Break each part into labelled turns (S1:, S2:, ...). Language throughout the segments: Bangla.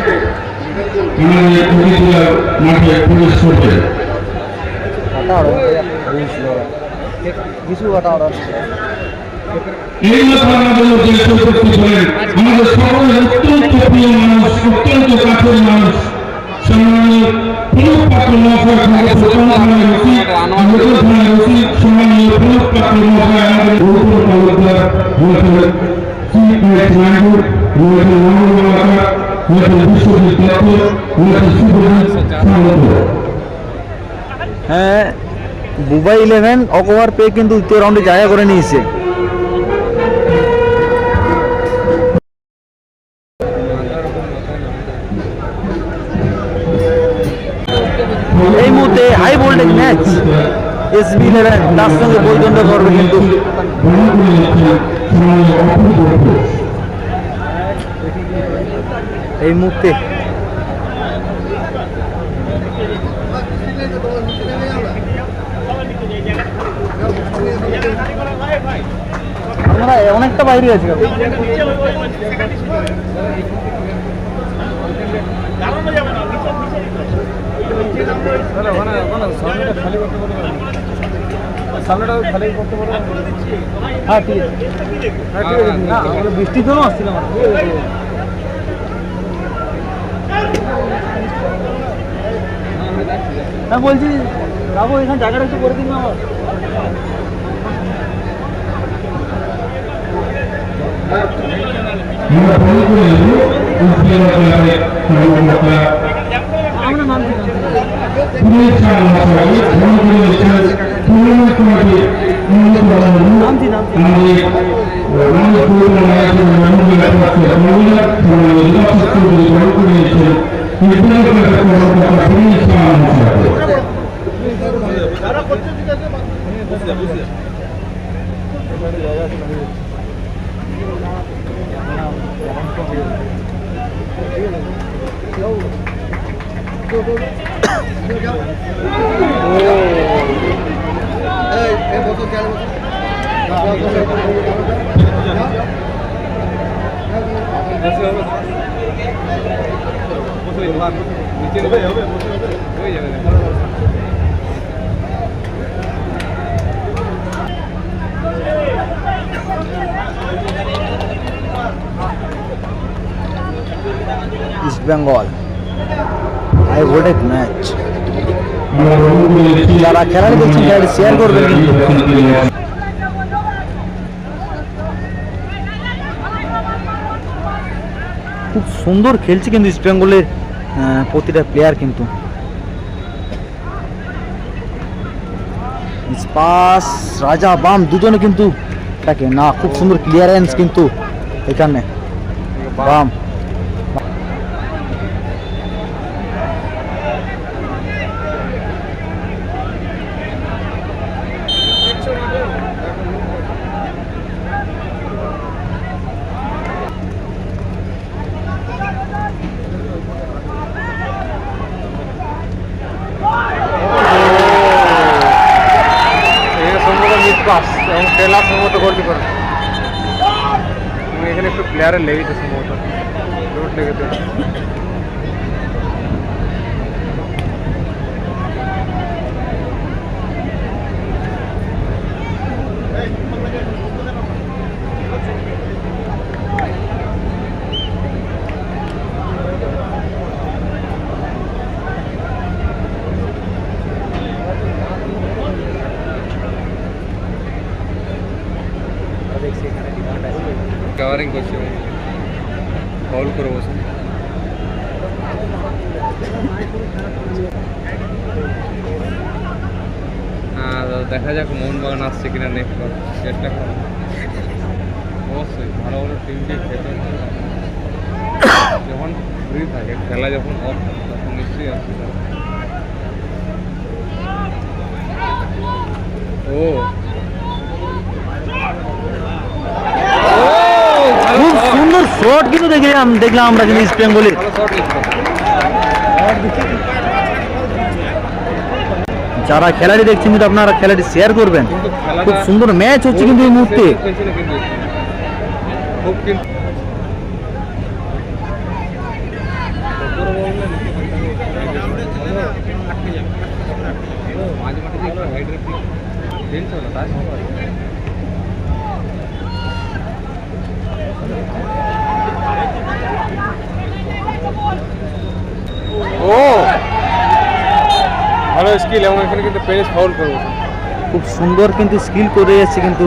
S1: আমাদের আমাদের মাঠে প্রবেশ করবে এই মাত্র আমাদের যে চৌপতি ছিলেন আমাদের সকলের অত্যন্ত প্রিয় মানুষ, অত্যন্ত কাছের মানুষ, সম্মানীয় প্রমুখ পাত্র মহাশয় আমাদের প্রথম থানায় রসিক আমাদের থানায় রসিক, সম্মানীয় প্রমুখ পাত্র মহাশয় আমাদের গৌতম তালুকদার রয়েছেন চিফ নাইট নাইডু রয়েছেন মনোজ
S2: হ্যাঁ বুবাই ইলেভেন অক ওভার পেয়ে কিন্তু দ্বিতীয় রাউন্ডে জায়গা করে নিয়েছে। এই মুহূর্তে high voltage match SB eleven তার সঙ্গে বৈদণ্ড করবে কিন্তু। এই মুহূর্তে। আমরা অনেকটা বাইরে আছি হ্যাঁ ঠিক আছে। বৃষ্টির জন্য আসছিলাম হ্যাঁ বলছি যাব এখানে জায়গাটা একটু করে দিন না আমার।
S1: আমাদের আমাদের। পুরনো রাজ্যের মহিলা পক্ষে
S2: East Bengal high voltage match
S1: আমরা ফলো করে নিচ্ছি
S2: যারা খেলাটি দেখছেন খেলাটি শেয়ার করবেন কিন্তু খুব সুন্দর খেলছে কিন্তু ইস্ট বেঙ্গলের আহ, প্রতিটা প্লেয়ার কিন্তু। স্পাস রাজা বাম দুজনে কিন্তু থাকে না খুব সুন্দর ক্লিয়ারেন্স কিন্তু এখানে। বাম
S3: সম্ভবত মিস পাস এবং টেলা সম্ভবত গোলটি করে এখানে একটু প্লেয়ারের লেগেছে সম্ভবত। রোড লেগেছে। কভারিং করছে ফল করে বসে তো দেখা যাক মোহনবাগান আসছে কিনা নেক্সট বার। অবশ্যই, ভালো ভালো টিমকে খেতে যখন ফ্রি থাকে, খেলা যখন অফ তখন নিশ্চয়ই আসবে। ও।
S2: খুব সুন্দর শট কিন্তু দেখলাম দেখলাম আমরা কিন্তু ইস্ট বেঙ্গলের যারা খেলাটি দেখছেন কিন্তু আপনারা খেলাটি শেয়ার করবেন। খুব সুন্দর ম্যাচ হচ্ছে কিন্তু এই মুহূর্তে।
S3: মাঝে একটু হাইড্রেট খেলছে না তাই ও! ভালো স্কিল এবং এখানে কিন্তু ফাউল করব।
S2: খুব সুন্দর কিন্তু স্কিল করে যাচ্ছে কিন্তু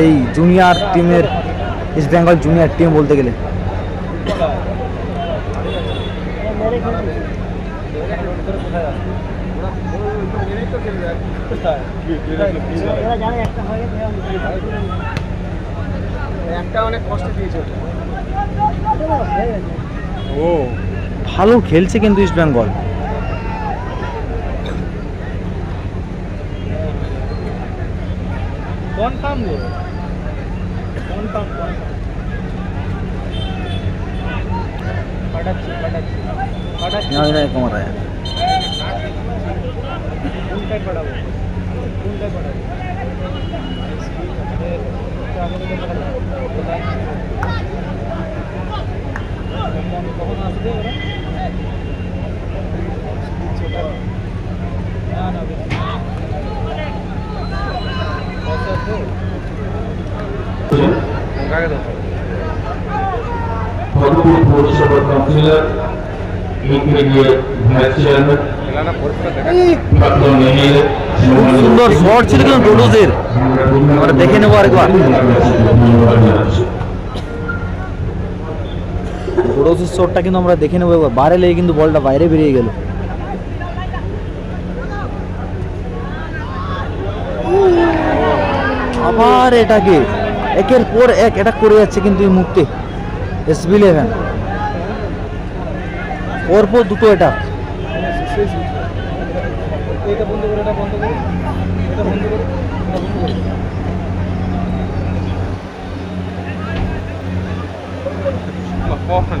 S2: এই জুনিয়র টিমের ইস্ট বেঙ্গল জুনিয়র টিম বলতে গেলে।
S3: একটা একটা অনেক কষ্ট দিয়েছে ও
S2: ভালো খেলছে কিন্তু ইস্ট বেঙ্গল।
S3: কনফার্ম কনফার্ম পাঠাচ্ছি পাঠাচ্ছি। পাঠাচ্ছি।
S2: কমাতে
S3: কোনটায় পাঠাবো? কোনটায় কখন আসবে ওরা না না কাকে দাও
S1: ভরপুর পৌরসভা কাউন্সিলর ইউপিডিএ ভাইস চেয়ারম্যান
S2: সুন্দর শট ছিল কিন্তু ডোডোজের দেখে নেব আরেকবার। ডোডোজের শটটা কিন্তু আমরা দেখে নেব একবার বাইরে লেগে কিন্তু বলটা বাইরে বেরিয়ে গেল। আবার এটাকে। একের পর এক, এটা করে যাচ্ছে কিন্তু এই মুহূর্তে। এসবি ইলেভেন পরপর দুটো এটা।
S3: এটা বন্ধ করে এটা বন্ধ করে এটা বন্ধ করে এটা বন্ধ করে। কখন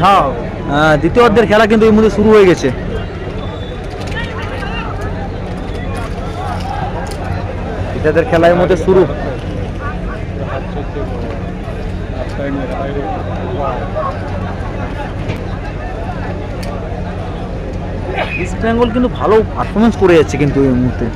S2: হাফ দ্বিতীয় অর্ধের খেলা কিন্তু এই মধ্যে শুরু হয়ে গেছে। এটাদের খেলার মধ্যে শুরু। ইস্ট বেঙ্গল কিন্তু ভালো পারফরমেন্স করে যাচ্ছে কিন্তু এই মুহূর্তে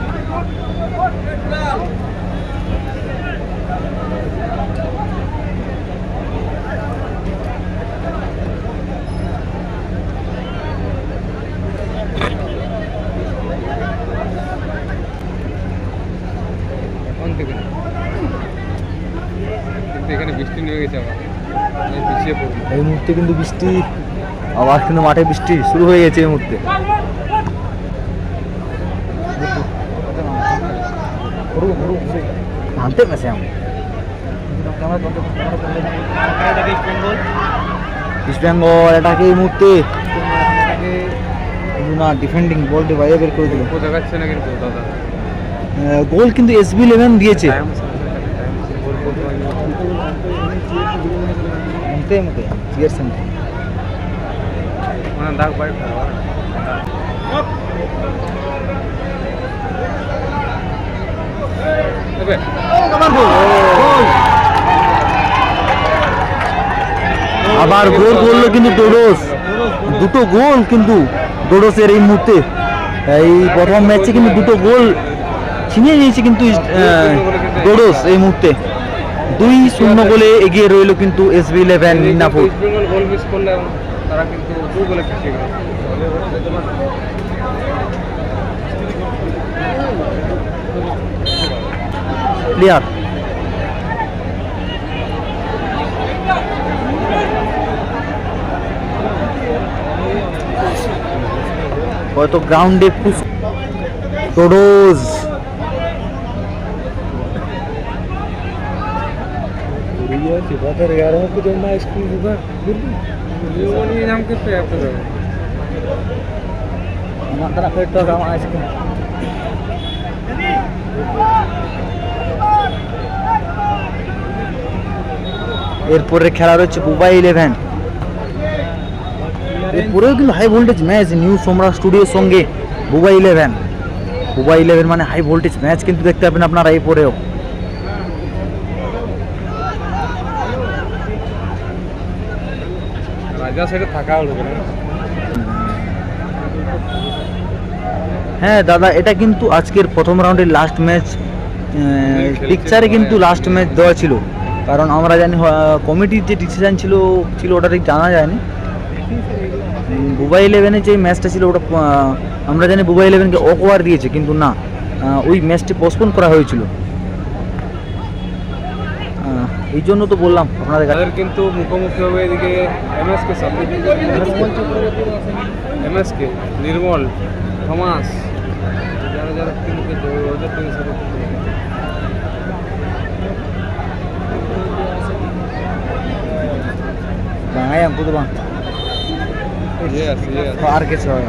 S3: এখন থেকে না। কিন্তু এখানে গেছে আবার পিছিয়ে পড়ব
S2: এই মুহূর্তে কিন্তু বৃষ্টি আবার কিন্তু মাঠে বৃষ্টি শুরু হয়ে গেছে এই মুহূর্তে। গেছে আমি ইস্ট বেঙ্গল এটাকে এই মুহূর্তে। না ডিফেন্ডিং বলটি বাইরে বের করে দিল।
S3: ও দেখাচ্ছে না কিন্তু দাদা।
S2: গোল কিন্তু এসবি ইলেভেন দিয়েছে। ಇದೇ
S3: ಮುಖ ಸಿಗರ್ಸ್ ಅಂತ ಒಂದೊಂದಾಗ
S2: আবার গোল করল কিন্তু ডোডোস। দুটো গোল কিন্তু ডোডোসের এই মুহূর্তে। এই প্রথম ম্যাচে কিন্তু দুটো গোল ছিনিয়ে নিয়েছে কিন্তু ডোডোস এই মুহূর্তে। দুই শূন্য গোলে এগিয়ে রইল কিন্তু SB
S3: eleven Midnapore goal miss করলে তারা কিন্তু দু গোলে। পিছিয়ে গেল
S2: প্লেয়ার হয়তো গ্রাউন্ডে পুশ টোডোজ
S3: নিয়ে নাম করতে এত যাবে
S2: এরপরে খেলা রয়েছে বুবাই ইলেভেন এরপরেও কিন্তু হাই ভোল্টেজ ম্যাচ নিউ সোমরা স্টুডিওর সঙ্গে বুবাই ইলেভেন বুবাই ইলেভেন মানে হাই ভোল্টেজ ম্যাচ কিন্তু দেখতে পাবেন আপনারা এই পরেও
S3: সাইডে থাকা হলো
S2: হ্যাঁ দাদা এটা কিন্তু আজকের প্রথম রাউন্ডের লাস্ট ম্যাচ পিকচারে কিন্তু লাস্ট ম্যাচ দেওয়া ছিল। কারণ আমরা জানি কমিটির যে ডিসিশন ছিল ছিল ওটা ঠিক জানা যায়নি। বুবাই ইলেভেনের যে ম্যাচটা ছিল ওটা আমরা জানি বুবাই ইলেভেনকে অক ওভার দিয়েছে কিন্তু না ওই ম্যাচটি পোস্টপোন করা হয়েছিল। এই জন্য তো বললাম আপনাদের কাছে।
S3: তাদের কিন্তু মুখোমুখি হবে এদিকে এমএসকে সাথে এমএসকে নির্মল থমাস যারা যারা টিমকে ওদের সাথে
S2: বাংলায় আমি তো বাং আর কিছু হয়।